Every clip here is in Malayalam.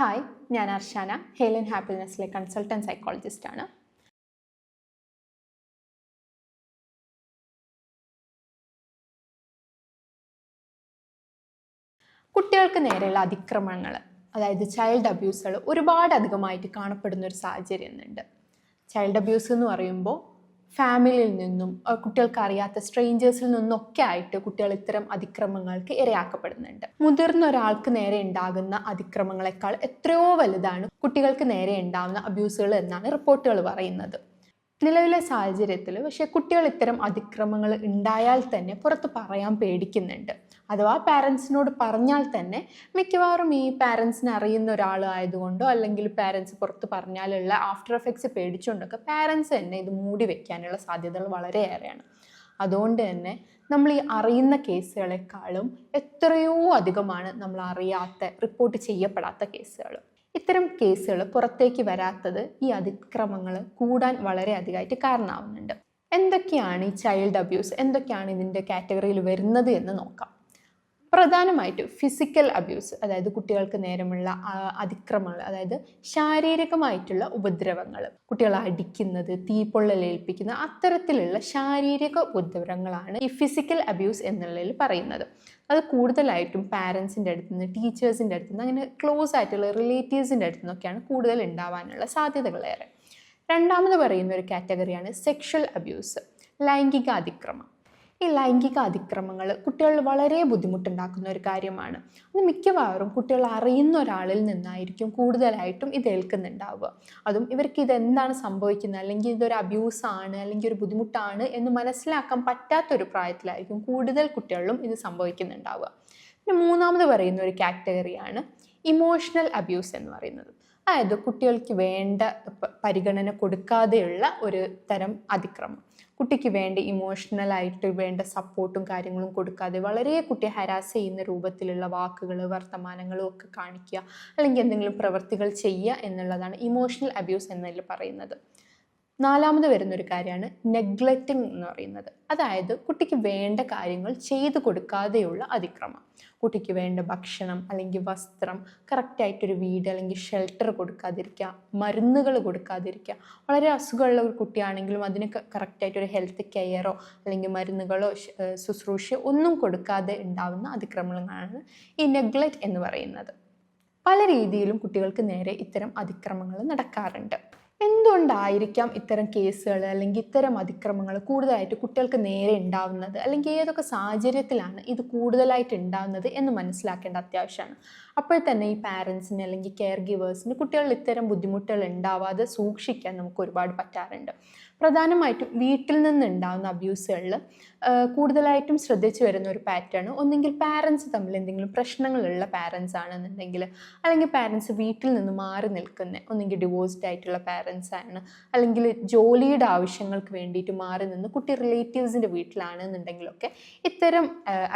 ഹായ് ഞാൻ അർഷാന ഹേലൻ ഹാപ്പിനെസ്സിലെ കൺസൾട്ടന്റ് സൈക്കോളജിസ്റ്റ് ആണ്. കുട്ടികൾക്ക് നേരെയുള്ള അതിക്രമങ്ങൾ അതായത് ചൈൽഡ് അബ്യൂസുകൾ ഒരുപാട് അധികമായിട്ട് കാണപ്പെടുന്ന ഒരു സാഹചര്യം ഉണ്ട് ചൈൽഡ് അബ്യൂസ് എന്ന് പറയുമ്പോൾ ഫാമിലിയിൽ നിന്നും കുട്ടികൾക്ക് അറിയാത്ത സ്ട്രേഞ്ചേഴ്സിൽ നിന്നൊക്കെ ആയിട്ട് കുട്ടികൾ ഇത്തരം അതിക്രമങ്ങൾക്ക് ഇരയാക്കപ്പെടുന്നുണ്ട്. മുതിർന്ന ഒരാൾക്ക് നേരെ ഉണ്ടാകുന്ന അതിക്രമങ്ങളെക്കാൾ എത്രയോ വലുതാണ് കുട്ടികൾക്ക് നേരെ ഉണ്ടാകുന്ന അബ്യൂസുകൾ എന്നാണ് റിപ്പോർട്ടുകൾ പറയുന്നത്. നിലവിലെ സാഹചര്യത്തിൽ പക്ഷേ കുട്ടികൾ ഇത്തരം അതിക്രമങ്ങൾ ഉണ്ടായാൽ തന്നെ പുറത്ത് പറയാൻ പേടിക്കുന്നുണ്ട്. അഥവാ പാരൻസിനോട് പറഞ്ഞാൽ തന്നെ മിക്കവാറും ഈ പാരൻസിനെ അറിയുന്ന ഒരാൾ ആയതുകൊണ്ടോ അല്ലെങ്കിൽ പാരൻസ് പുറത്ത് പറഞ്ഞാലുള്ള ആഫ്റ്റർ എഫക്ട്സ് പേടിച്ചുകൊണ്ടൊക്കെ പാരൻസ് തന്നെ ഇത് മൂടി വയ്ക്കാനുള്ള സാധ്യതകൾ വളരെയേറെയാണ്. അതുകൊണ്ട് തന്നെ നമ്മൾ ഈ അറിയുന്ന കേസുകളെക്കാളും എത്രയോ അധികമാണ് നമ്മൾ അറിയാത്ത റിപ്പോർട്ട് ചെയ്യപ്പെടാത്ത കേസുകൾ ഇത്തരം കേസുകൾ പുറത്തേക്ക് വരാത്തത് ഈ അതിക്രമങ്ങൾ കൂടാൻ വളരെ അധികമായിട്ട് കാരണമാവുന്നുണ്ട്. എന്തൊക്കെയാണ് ഈ ചൈൽഡ് അബ്യൂസ് എന്തൊക്കെയാണ് ഇതിന്റെ കാറ്റഗറിയിൽ വരുന്നത് എന്ന് നോക്കാം. പ്രധാനമായിട്ടും ഫിസിക്കൽ അബ്യൂസ് അതായത് കുട്ടികൾക്ക് നേരമുള്ള അതിക്രമങ്ങൾ അതായത് ശാരീരികമായിട്ടുള്ള ഉപദ്രവങ്ങൾ കുട്ടികളെ അടിക്കുന്നത് തീപ്പൊള്ളലേൽപ്പിക്കുന്ന അത്തരത്തിലുള്ള ശാരീരിക ഉപദ്രവങ്ങളാണ് ഈ ഫിസിക്കൽ അബ്യൂസ് എന്നുള്ളതിൽ പറയുന്നത്. അത് കൂടുതലായിട്ടും പാരൻസിന്റെ അടുത്ത് നിന്ന് ടീച്ചേഴ്സിന്റെ അടുത്ത് നിന്ന് അങ്ങനെ ക്ലോസ് ആയിട്ടുള്ള റിലേറ്റീവ്സിന്റെ അടുത്ത് നിന്നൊക്കെയാണ് കൂടുതൽ ഉണ്ടാവാനുള്ള സാധ്യതകളേറെ രണ്ടാമത് പറയുന്ന ഒരു കാറ്റഗറിയാണ് സെക്ഷൽ അബ്യൂസ് ലൈംഗിക അതിക്രമം. ഈ ലൈംഗിക അതിക്രമങ്ങൾ കുട്ടികളിൽ വളരെ ബുദ്ധിമുട്ടുണ്ടാക്കുന്ന ഒരു കാര്യമാണ്. അത് മിക്കവാറും കുട്ടികൾ അറിയുന്ന ഒരാളിൽ നിന്നായിരിക്കും കൂടുതലായിട്ടും ഇത് ഏൽക്കുന്നുണ്ടാവുക. അതും ഇവർക്ക് ഇതെന്താണ് സംഭവിക്കുന്നത്? അല്ലെങ്കിൽ ഇതൊരു അബ്യൂസാണ് അല്ലെങ്കിൽ ഒരു ബുദ്ധിമുട്ടാണ് എന്ന് മനസ്സിലാക്കാൻ പറ്റാത്തൊരു പ്രായത്തിലായിരിക്കും കൂടുതൽ കുട്ടികളിലും ഇത് സംഭവിക്കുന്നുണ്ടാവുക. പിന്നെ മൂന്നാമത് പറയുന്ന ഒരു കാറ്റഗറിയാണ് ഇമോഷണൽ അബ്യൂസ് എന്ന് പറയുന്നത്. അതായത് കുട്ടികൾക്ക് വേണ്ട പരിഗണന കൊടുക്കാതെയുള്ള ഒരു തരം അതിക്രമം. കുട്ടിക്ക് വേണ്ട ഇമോഷണലായിട്ട് വേണ്ട സപ്പോർട്ടും കാര്യങ്ങളും കൊടുക്കാതെ വളരെ കുട്ടിയെ ഹരാസ് ചെയ്യുന്ന രൂപത്തിലുള്ള വാക്കുകൾ വർത്തമാനങ്ങളും ഒക്കെ കാണിക്കുക അല്ലെങ്കിൽ എന്തെങ്കിലും പ്രവൃത്തികൾ ചെയ്യുക എന്നുള്ളതാണ് ഇമോഷണൽ അബ്യൂസ് എന്നതിൽ പറയുന്നത്. നാലാമത് വരുന്നൊരു കാര്യമാണ് നെഗ്ലക്റ്റിംഗ് എന്ന് പറയുന്നത്. അതായത് കുട്ടിക്ക് വേണ്ട കാര്യങ്ങൾ ചെയ്തു കൊടുക്കാതെയുള്ള അതിക്രമം. കുട്ടിക്ക് വേണ്ട ഭക്ഷണം അല്ലെങ്കിൽ വസ്ത്രം കറക്റ്റായിട്ടൊരു വീട് അല്ലെങ്കിൽ ഷെൽട്ടർ കൊടുക്കാതിരിക്കുക മരുന്നുകൾ കൊടുക്കാതിരിക്കുക. വളരെ അസുഖമുള്ള ഒരു കുട്ടിയാണെങ്കിലും അതിന് കറക്റ്റായിട്ടൊരു ഹെൽത്ത് കെയറോ അല്ലെങ്കിൽ മരുന്നുകളോ ശുശ്രൂഷയോ ഒന്നും കൊടുക്കാതെ ഉണ്ടാവുന്ന അതിക്രമങ്ങളാണ് ഈ നെഗ്ലക്റ്റ് എന്ന് പറയുന്നത്. പല രീതിയിലും കുട്ടികൾക്ക് നേരെ ഇത്തരം അതിക്രമങ്ങൾ നടക്കാറുണ്ട്. എന്തുകൊണ്ടായിരിക്കാം ഇത്തരം കേസുകൾ അല്ലെങ്കിൽ ഇത്തരം അതിക്രമങ്ങൾ കൂടുതലായിട്ട് കുട്ടികൾക്ക് നേരെ ഉണ്ടാവുന്നത്? അല്ലെങ്കിൽ ഏതൊക്കെ സാഹചര്യത്തിലാണ് ഇത് കൂടുതലായിട്ട് ഉണ്ടാവുന്നത് എന്ന് മനസ്സിലാക്കേണ്ട അത്യാവശ്യമാണ്. അപ്പോൾ തന്നെ ഈ പാരൻസിന് അല്ലെങ്കിൽ കെയർ ഗിവേഴ്സിന് കുട്ടികളിൽ ഇത്തരം ബുദ്ധിമുട്ടുകൾ ഉണ്ടാവാതെ സൂക്ഷിക്കാൻ നമുക്ക് ഒരുപാട് പറ്റാറുണ്ട്. പ്രധാനമായിട്ടും വീട്ടിൽ നിന്നുണ്ടാകുന്ന അബ്യൂസുകളിൽ കൂടുതലായിട്ടും ശ്രദ്ധിച്ചു വരുന്ന ഒരു പാറ്റേൺ ഒന്നെങ്കിൽ പാരൻസ് തമ്മിൽ എന്തെങ്കിലും പ്രശ്നങ്ങളുള്ള പാരൻസ് ആണെന്നുണ്ടെങ്കിൽ അല്ലെങ്കിൽ പാരൻസ് വീട്ടിൽ നിന്ന് മാറി നിൽക്കുന്ന ഒന്നെങ്കിൽ ഡിവോഴ്സ്ഡ് ആയിട്ടുള്ള പാരൻസ് ആണ് അല്ലെങ്കിൽ ജോലിയുടെ ആവശ്യങ്ങൾക്ക് വേണ്ടിയിട്ട് മാറി നിന്ന് കുട്ടി റിലേറ്റീവ്സിന്റെ വീട്ടിലാണെന്നുണ്ടെങ്കിലൊക്കെ ഇത്തരം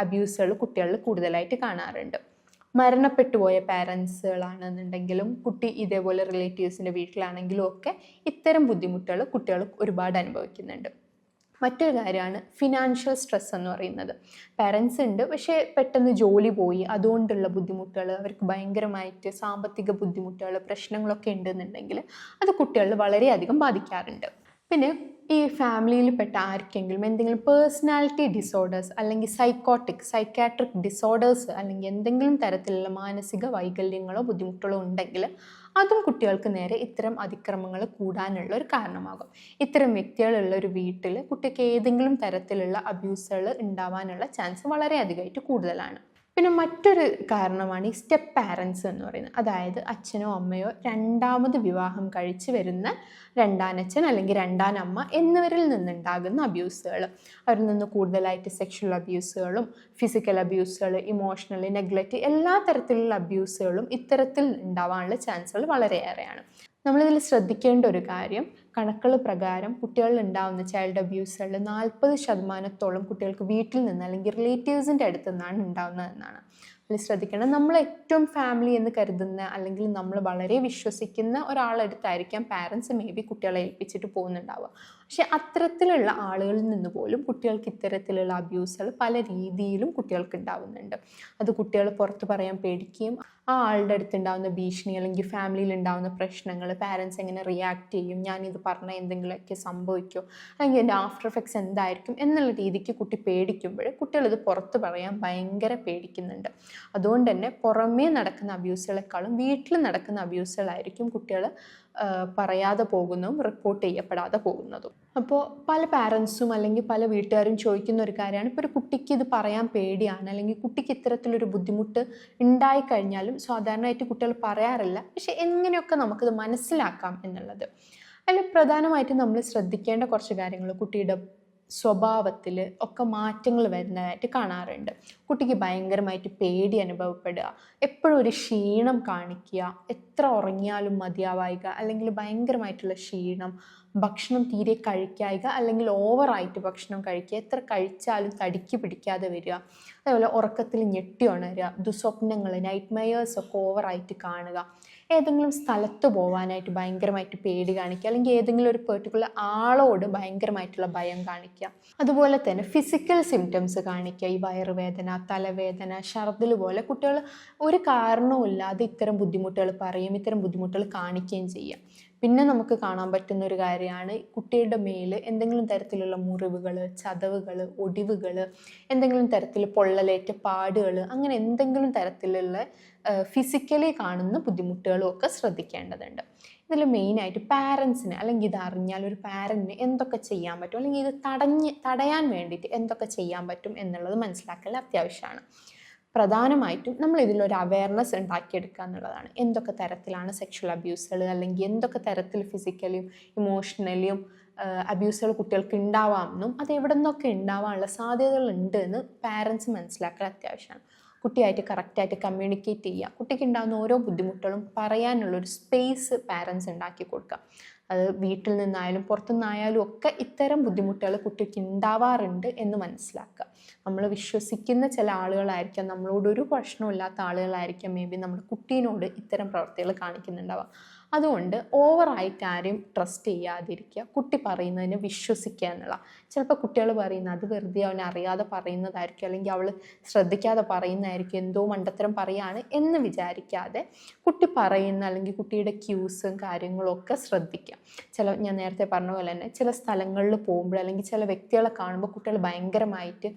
അബ്യൂസുകൾ കുട്ടികളിൽ കൂടുതലായിട്ട് കാണാറുണ്ട്. മരണപ്പെട്ടു പോയ പാരൻസുകളാണെന്നുണ്ടെങ്കിലും കുട്ടി ഇതേപോലെ റിലേറ്റീവ്സിന്റെ വീട്ടിലാണെങ്കിലും ഒക്കെ ഇത്തരം ബുദ്ധിമുട്ടുകൾ കുട്ടികൾ ഒരുപാട് അനുഭവിക്കുന്നുണ്ട്. മറ്റൊരു കാര്യമാണ് ഫിനാൻഷ്യൽ സ്ട്രെസ് എന്ന് പറയുന്നത്. പാരൻസ് ഉണ്ട് പക്ഷേ പെട്ടെന്ന് ജോലി പോയി അതുകൊണ്ടുള്ള ബുദ്ധിമുട്ടുകൾ അവർക്ക് ഭയങ്കരമായിട്ട് സാമ്പത്തിക ബുദ്ധിമുട്ടുകൾ പ്രശ്നങ്ങളൊക്കെ ഉണ്ടെന്നുണ്ടെങ്കിൽ അത് കുട്ടികളിൽ വളരെയധികം ബാധിക്കാറുണ്ട്. പിന്നെ ഈ ഫാമിലിയിൽ പെട്ട ആർക്കെങ്കിലും എന്തെങ്കിലും പേഴ്സണാലിറ്റി ഡിസോർഡേഴ്സ് അല്ലെങ്കിൽ സൈക്കോട്ടിക് സൈക്കാട്രിക് ഡിസോർഡേഴ്സ് അല്ലെങ്കിൽ എന്തെങ്കിലും തരത്തിലുള്ള മാനസിക വൈകല്യങ്ങളോ ബുദ്ധിമുട്ടുകളോ ഉണ്ടെങ്കിൽ അതും കുട്ടികൾക്ക് നേരെ ഇത്തരം അതിക്രമങ്ങൾ കൂടാനുള്ള ഒരു കാരണമാകും. ഇത്തരം വ്യക്തികളുള്ള ഒരു വീട്ടിൽ കുട്ടിക്ക് ഏതെങ്കിലും തരത്തിലുള്ള അബ്യൂസുകൾ ഉണ്ടാവാനുള്ള ചാൻസ് വളരെ അധികമായിട്ട് കൂടുതലാണ്. പിന്നെ മറ്റൊരു കാരണമാണ് ഈ സ്റ്റെപ്പ് പാരൻസ് എന്ന് പറയുന്നത്. അതായത് അച്ഛനോ അമ്മയോ രണ്ടാമത് വിവാഹം കഴിച്ച് വരുന്ന രണ്ടാനച്ഛൻ അല്ലെങ്കിൽ രണ്ടാനമ്മ എന്നിവരിൽ നിന്നുണ്ടാകുന്ന അബ്യൂസുകൾ അവരിൽ നിന്ന് കൂടുതലായിട്ട് സെക്ഷൽ അബ്യൂസുകളും ഫിസിക്കൽ അബ്യൂസുകൾ ഇമോഷണൽ നെഗ്ലക്റ്റ് എല്ലാ തരത്തിലുള്ള അബ്യൂസുകളും ഇത്തരത്തിൽ ഉണ്ടാവാനുള്ള ചാൻസുകൾ വളരെയേറെയാണ്. നമ്മളിതിൽ ശ്രദ്ധിക്കേണ്ട ഒരു കാര്യം കണക്കുകൾ പ്രകാരം കുട്ടികളിൽ ഉണ്ടാകുന്ന ചൈൽഡ് അബ്യൂസുകളിൽ നാൽപ്പത് ശതമാനത്തോളം കുട്ടികൾക്ക് വീട്ടിൽ നിന്ന് അല്ലെങ്കിൽ റിലേറ്റീവ്സിന്റെ അടുത്ത് നിന്നാണ് ഉണ്ടാകുന്നതെന്നാണ് അതിൽ ശ്രദ്ധിക്കണം നമ്മൾ ഏറ്റവും ഫാമിലി എന്ന് കരുതുന്ന അല്ലെങ്കിൽ നമ്മൾ വളരെ വിശ്വസിക്കുന്ന ഒരാളടുത്തായിരിക്കാം പാരൻസ് മേ ബി കുട്ടികളെ ഏൽപ്പിച്ചിട്ട് പോകുന്നുണ്ടാവുക. പക്ഷെ അത്തരത്തിലുള്ള ആളുകളിൽ നിന്ന് പോലും കുട്ടികൾക്ക് ഇത്തരത്തിലുള്ള അബ്യൂസുകൾ പല രീതിയിലും കുട്ടികൾക്ക് ഉണ്ടാവുന്നുണ്ട്. അത് കുട്ടികൾ പുറത്ത് പറയാൻ പേടിക്കുകയും ആ ആളുടെ അടുത്ത് ഉണ്ടാകുന്ന ഭീഷണി അല്ലെങ്കിൽ ഫാമിലിയിൽ ഉണ്ടാകുന്ന പ്രശ്നങ്ങൾ പാരൻസ് എങ്ങനെ റിയാക്ട് ചെയ്യും ഞാൻ ഇത് പറഞ്ഞ എന്തെങ്കിലുമൊക്കെ സംഭവിക്കുമോ അല്ലെങ്കിൽ എന്റെ ആഫ്റ്റർ എഫക്ട്സ് എന്തായിരിക്കും എന്നുള്ള രീതിക്ക് കുട്ടി പേടിക്കുമ്പോൾ കുട്ടികൾ ഇത് പുറത്ത് പറയാൻ ഭയങ്കര പേടിക്കുന്നുണ്ട്. അതുകൊണ്ട് തന്നെ പുറമേ നടക്കുന്ന അബ്യൂസുകളെക്കാളും വീട്ടിൽ നടക്കുന്ന അബ്യൂസുകളായിരിക്കും കുട്ടികൾ പറയാതെ പോകുന്നതും റിപ്പോർട്ട് ചെയ്യപ്പെടാതെ പോകുന്നതും. അപ്പോൾ പല പാരൻസും അല്ലെങ്കിൽ പല വീട്ടുകാരും ചോദിക്കുന്ന ഒരു കാര്യമാണ്. ഇപ്പോൾ ഒരു കുട്ടിക്ക് ഇത് പറയാൻ പേടിയാണ്. അല്ലെങ്കിൽ കുട്ടിക്ക് ഇത്തരത്തിലൊരു ബുദ്ധിമുട്ട് ഉണ്ടായിക്കഴിഞ്ഞാലും സാധാരണയായിട്ട് കുട്ടികൾ പറയാറില്ല. പക്ഷെ എങ്ങനെയൊക്കെ നമുക്കിത് മനസ്സിലാക്കാം എന്നുള്ളത്. അതിൽ പ്രധാനമായിട്ടും നമ്മൾ ശ്രദ്ധിക്കേണ്ട കുറച്ച് കാര്യങ്ങൾ കുട്ടിയുടെ സ്വഭാവത്തിൽ ഒക്കെ മാറ്റങ്ങൾ വരുന്നതായിട്ട് കാണാറുണ്ട്. കുട്ടിക്ക് ഭയങ്കരമായിട്ട് പേടി അനുഭവപ്പെടുക. എപ്പോഴും ഒരു ക്ഷീണം കാണിക്കുക. എത്ര ഉറങ്ങിയാലും മതിയാവായിക അല്ലെങ്കിൽ ഭയങ്കരമായിട്ടുള്ള ക്ഷീണം. ഭക്ഷണം തീരെ കഴിക്കായിക. അല്ലെങ്കിൽ ഓവറായിട്ട് ഭക്ഷണം കഴിക്കുക. എത്ര കഴിച്ചാലും തടിക്ക് പിടിക്കാതെ വരിക. അതേപോലെ ഉറക്കത്തിൽ ഞെട്ടി ഉണരുക. ദുസ്വപ്നങ്ങൾ നൈറ്റ് മെയേഴ്സ് ഒക്കെ ഓവറായിട്ട് കാണുക. ഏതെങ്കിലും സ്ഥലത്ത് പോകാനായിട്ട് ഭയങ്കരമായിട്ട് പേടി കാണിക്കുക. അല്ലെങ്കിൽ ഏതെങ്കിലും ഒരു പെർട്ടിക്കുലർ ആളോട് ഭയങ്കരമായിട്ടുള്ള ഭയം കാണിക്കുക. അതുപോലെ തന്നെ ഫിസിക്കൽ സിംറ്റംസ് കാണിക്കുക. ഈ വയറുവേദന തലവേദന ഛർദിൽ പോലെ കുട്ടികൾ ഒരു കാരണവുമില്ലാതെ ഇത്തരം ബുദ്ധിമുട്ടുകൾ പറയും ഇത്തരം ബുദ്ധിമുട്ടുകൾ കാണിക്കുകയും ചെയ്യുക. പിന്നെ നമുക്ക് കാണാൻ പറ്റുന്ന ഒരു കാര്യമാണ് കുട്ടിയുടെ മേൽ എന്തെങ്കിലും തരത്തിലുള്ള മുറിവുകൾ ചതവുകൾ ഒടിവുകൾ എന്തെങ്കിലും തരത്തിൽ പൊള്ളലേറ്റ പാടുകൾ അങ്ങനെ എന്തെങ്കിലും തരത്തിലുള്ള ഫിസിക്കലി കാണുന്ന ബുദ്ധിമുട്ടുകളും ഒക്കെ ശ്രദ്ധിക്കേണ്ടതുണ്ട്. ഇതിൽ മെയിനായിട്ട് പാരൻസിന് അല്ലെങ്കിൽ ഇത് അറിഞ്ഞാൽ ഒരു പാരന്റിന് എന്തൊക്കെ ചെയ്യാൻ പറ്റും? അല്ലെങ്കിൽ ഇത് തടഞ്ഞ് തടയാൻ വേണ്ടിയിട്ട് എന്തൊക്കെ ചെയ്യാൻ പറ്റും എന്നുള്ളത് മനസ്സിലാക്കൽ അത്യാവശ്യമാണ്. പ്രധാനമായിട്ടും നമ്മൾ ഇതിലൊരു അവയർനെസ് ഉണ്ടാക്കിയെടുക്കുക എന്നുള്ളതാണ്. എന്തൊക്കെ തരത്തിലാണ് സെക്ഷൽ അബ്യൂസുകൾ അല്ലെങ്കിൽ എന്തൊക്കെ തരത്തിൽ ഫിസിക്കലിയും ഇമോഷണലിയും അബ്യൂസുകൾ കുട്ടികൾക്ക് ഉണ്ടാവാമെന്നും അത് എവിടെ നിന്നൊക്കെ ഉണ്ടാവാനുള്ള സാധ്യതകൾ ഉണ്ട് എന്ന് പാരൻസ് മനസ്സിലാക്കൽ അത്യാവശ്യമാണ്. കുട്ടിയായിട്ട് കറക്റ്റായിട്ട് കമ്മ്യൂണിക്കേറ്റ് ചെയ്യുക. കുട്ടിക്ക് ഉണ്ടാകുന്ന ഓരോ ബുദ്ധിമുട്ടുകളും പറയാനുള്ളൊരു സ്പേസ് പാരൻസ് ഉണ്ടാക്കി കൊടുക്കുക. അത് വീട്ടിൽ നിന്നായാലും പുറത്തുനിന്നായാലും ഒക്കെ ഇത്തരം ബുദ്ധിമുട്ടുകൾ കുട്ടിക്ക് ഉണ്ടാവാറുണ്ട് എന്ന് മനസ്സിലാക്കുക. നമ്മൾ വിശ്വസിക്കുന്ന ചില ആളുകളായിരിക്കാം നമ്മളോട് ഒരു പ്രശ്നമില്ലാത്ത ആളുകളായിരിക്കാം മേ ബി നമ്മുടെ കുട്ടീനോട് ഇത്തരം പ്രവൃത്തികൾ കാണിക്കുന്നുണ്ടാവുക. അതുകൊണ്ട് ഓവറായിട്ട് ആരെയും ട്രസ്റ്റ് ചെയ്യാതിരിക്കുക കുട്ടി പറയുന്നതിന് വിശ്വസിക്കുക എന്നുള്ള ചിലപ്പോൾ കുട്ടികൾ പറയുന്ന അത് വെറുതെ അവനെ അറിയാതെ പറയുന്നതായിരിക്കും അല്ലെങ്കിൽ അവൾ ശ്രദ്ധിക്കാതെ പറയുന്നതായിരിക്കും എന്തോ മണ്ടത്തരം പറയാണ് എന്ന് വിചാരിക്കാതെ കുട്ടി പറയുന്ന അല്ലെങ്കിൽ കുട്ടിയുടെ ക്യൂസും കാര്യങ്ങളൊക്കെ ശ്രദ്ധിക്കുക. ചില ഞാൻ നേരത്തെ പറഞ്ഞ പോലെ തന്നെ ചില സ്ഥലങ്ങളിൽ പോകുമ്പോൾ അല്ലെങ്കിൽ ചില വ്യക്തികളെ കാണുമ്പോൾ കുട്ടികൾ ഭയങ്കരമായിട്ട്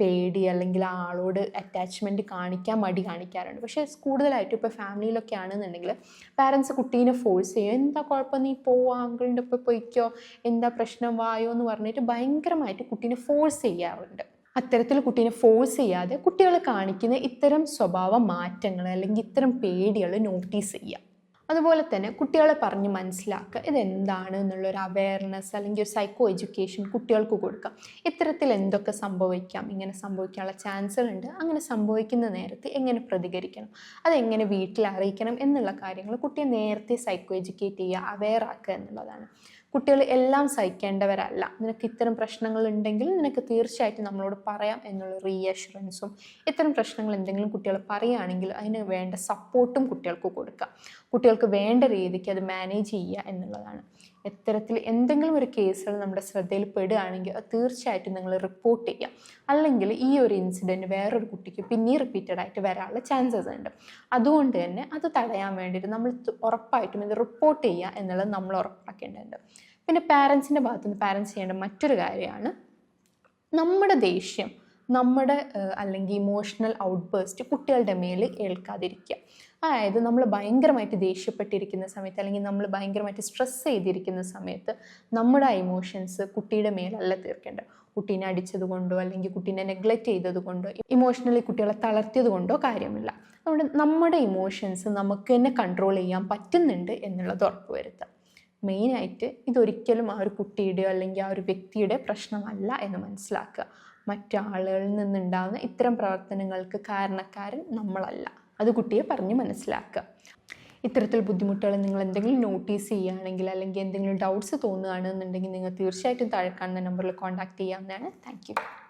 പേടി അല്ലെങ്കിൽ ആളോട് അറ്റാച്ച്മെന്റ് കാണിക്കാൻ മടി കാണിക്കാറുണ്ട്. പക്ഷേ കൂടുതലായിട്ടും ഇപ്പോൾ ഫാമിലിയിലൊക്കെ ആണെന്നുണ്ടെങ്കിൽ പാരൻസ് കുട്ടീനെ ഫോഴ്സ് ചെയ്യും. എന്താ കുഴപ്പം? നീ പോവാ അങ്കിളിന്റെ ഒപ്പം പൊയ്ക്കോ. എന്താ പ്രശ്നം? വായോ എന്ന് പറഞ്ഞിട്ട് ഭയങ്കരമായിട്ട് കുട്ടീനെ ഫോഴ്സ് ചെയ്യാറുണ്ട്. അത്തരത്തിൽ കുട്ടീനെ ഫോഴ്സ് ചെയ്യാതെ കുട്ടികൾ കാണിക്കുന്ന ഇത്തരം സ്വഭാവ മാറ്റങ്ങൾ അല്ലെങ്കിൽ ഇത്തരം പേടികൾ നോട്ടീസ് ചെയ്യുക അതുപോലെ തന്നെ കുട്ടികളെ പറഞ്ഞ് മനസ്സിലാക്കുക ഇതെന്താണ് എന്നുള്ളൊരു അവയർനെസ് അല്ലെങ്കിൽ ഒരു സൈക്കോ എഡ്യൂക്കേഷൻ കുട്ടികൾക്ക് കൊടുക്കുക. ഇത്തരത്തിൽ എന്തൊക്കെ സംഭവിക്കാം ഇങ്ങനെ സംഭവിക്കാനുള്ള ചാൻസുകളുണ്ട് അങ്ങനെ സംഭവിക്കുന്ന നേരത്തെ എങ്ങനെ പ്രതികരിക്കണം അതെങ്ങനെ വീട്ടിൽ അറിയിക്കണം എന്നുള്ള കാര്യങ്ങൾ കുട്ടിയെ നേരത്തെ സൈക്കോ എഡ്യൂക്കേറ്റ് ചെയ്യുക അവെയർ ആക്കുക എന്നുള്ളതാണ്. കുട്ടികൾ എല്ലാം സഹിക്കേണ്ടവരല്ല. നിനക്ക് ഇത്തരം പ്രശ്നങ്ങൾ ഉണ്ടെങ്കിൽ നിനക്ക് തീർച്ചയായിട്ടും നമ്മളോട് പറയാം എന്നുള്ള റീഅഷുറൻസും ഇത്തരം പ്രശ്നങ്ങൾ എന്തെങ്കിലും കുട്ടികൾ പറയുകയാണെങ്കിൽ അതിന് വേണ്ട സപ്പോർട്ടും കുട്ടികൾക്ക് കൊടുക്കുക. കുട്ടികൾക്ക് വേണ്ട രീതിക്ക് അത് മാനേജ് ചെയ്യുക എന്നുള്ളതാണ്. ഇത്തരത്തിൽ എന്തെങ്കിലും ഒരു കേസുകൾ നമ്മുടെ ശ്രദ്ധയിൽ പെടുകയാണെങ്കിൽ അത് തീർച്ചയായിട്ടും നിങ്ങൾ റിപ്പോർട്ട് ചെയ്യുക അല്ലെങ്കിൽ ഈ ഒരു ഇൻസിഡന്റ് വേറൊരു കുട്ടിക്ക് പിന്നെയും റിപ്പീറ്റഡ് ആയിട്ട് വരാനുള്ള ചാൻസസ് ഉണ്ട്. അതുകൊണ്ട് തന്നെ അത് തടയാൻ വേണ്ടിയിട്ട് നമ്മൾ ഉറപ്പായിട്ടും ഇത് റിപ്പോർട്ട് ചെയ്യുക എന്നുള്ളത് നമ്മൾ ഉറപ്പാക്കേണ്ടതുണ്ട്. പിന്നെ പാരൻസിന്റെ ഭാഗത്തുനിന്ന് പാരൻസ് ചെയ്യേണ്ട മറ്റൊരു കാര്യമാണ് നമ്മുടെ ദേഷ്യം. നമ്മുടെ അല്ലെങ്കിൽ ഇമോഷണൽ ഔട്ട് ബേസ്റ്റ് കുട്ടികളുടെ മേൽ ഏൽക്കാതിരിക്കുക. അതായത് നമ്മൾ ഭയങ്കരമായിട്ട് ദേഷ്യപ്പെട്ടിരിക്കുന്ന സമയത്ത് അല്ലെങ്കിൽ നമ്മൾ ഭയങ്കരമായിട്ട് സ്ട്രെസ് ചെയ്തിരിക്കുന്ന സമയത്ത് നമ്മുടെ ഇമോഷൻസ് കുട്ടിയുടെ മേലല്ല തീർക്കേണ്ടത്. കുട്ടീനെ അടിച്ചത് കൊണ്ടോ അല്ലെങ്കിൽ കുട്ടീനെ നെഗ്ലക്റ്റ് ചെയ്തത് കൊണ്ടോ ഇമോഷണലി കുട്ടികളെ തളർത്തിയത് കൊണ്ടോ കാര്യമില്ല. അതുകൊണ്ട് നമ്മുടെ ഇമോഷൻസ് നമുക്ക് തന്നെ കൺട്രോൾ ചെയ്യാൻ പറ്റുന്നുണ്ട് എന്നുള്ളത് ഉറപ്പുവരുത്തുക മെയിനായിട്ട് ഇതൊരിക്കലും ആ ഒരു കുട്ടിയുടെയോ അല്ലെങ്കിൽ ആ ഒരു വ്യക്തിയുടെ പ്രശ്നമല്ല എന്ന് മനസ്സിലാക്കുക. മറ്റാളുകളിൽ നിന്നുണ്ടാകുന്ന ഇത്തരം പ്രവർത്തനങ്ങൾക്ക് കാരണക്കാരൻ നമ്മളല്ല. അത് കുട്ടിയെ പറഞ്ഞ് മനസ്സിലാക്കുക. ഇത്തരത്തിൽ ബുദ്ധിമുട്ടുകൾ നിങ്ങൾ എന്തെങ്കിലും നോട്ടീസ് ചെയ്യുകയാണെങ്കിൽ അല്ലെങ്കിൽ എന്തെങ്കിലും ഡൗട്ട്സ് തോന്നുകയാണെന്നുണ്ടെങ്കിൽ നിങ്ങൾ തീർച്ചയായിട്ടും താഴെ കാണുന്ന നമ്പറിൽ കോൺടാക്ട് ചെയ്യാവുന്നതാണ്. താങ്ക്